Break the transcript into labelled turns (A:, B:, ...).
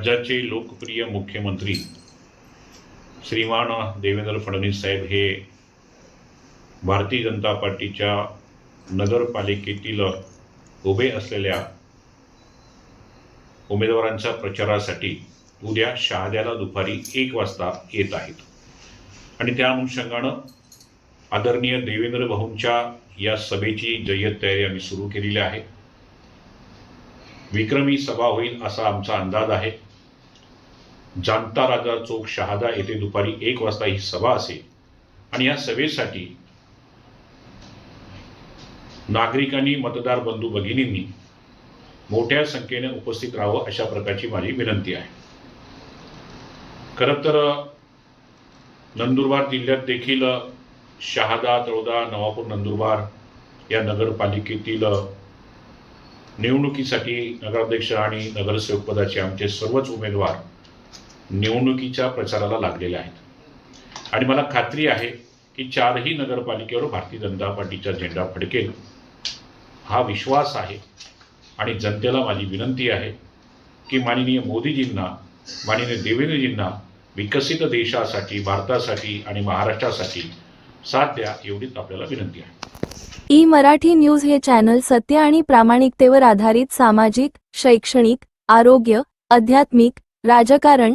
A: राज्याचे लोकप्रिय मुख्यमंत्री श्रीमान देवेंद्र फडणवीस साहेब हे भारतीय जनता पार्टीच्या नगरपालिकेतील उभे असलेल्या उमेदवारांच्या प्रचारासाठी उद्या शहाद्याला दुपारी एक वाजता येत आहेत. आणि त्या अनुषंगानं आदरणीय देवेंद्र भाऊंच्या या सभेची जय्यत तयारी आम्ही सुरू केलेली आहे. विक्रमी सभा होईल असा आमचा अंदाज आहे. जानता राजा चौक शहादा येथे दुपारी एक वाजता ही सभा असेल आणि या सभेसाठी नागरिकांनी मतदार बंधू भगिनींनी मोठ्या संख्येने उपस्थित राहावं अशा प्रकारची माझी विनंती आहे. खरं तर नंदुरबार जिल्ह्यात देखील शहादा तळोदा नवापूर नंदुरबार या नगरपालिकेतील निवडणुकीसाठी नगराध्यक्ष आणि नगरसेवक पदाचे आमचे सर्वच उमेदवार निवडणुकीच्या प्रचाराला लागलेल्या आहेत. आणि मला खात्री आहे की चारही नगरपालिकेवर भारतीय जनता पार्टीचा झेंडा फडकेल. हा विश्वास आहे आणि जनतेला माझी विनंती आहे की माननीय मोदीजींना माननीय देवेंद्रजींना विकसित देशासाठी भारतासाठी आणि महाराष्ट्रासाठी साथ द्या एवढीच आपल्याला विनंती आहे.
B: ई मराठी न्यूज हे चॅनल सत्य आणि प्रामाणिकतेवर आधारित सामाजिक शैक्षणिक आरोग्य आध्यात्मिक राजकारण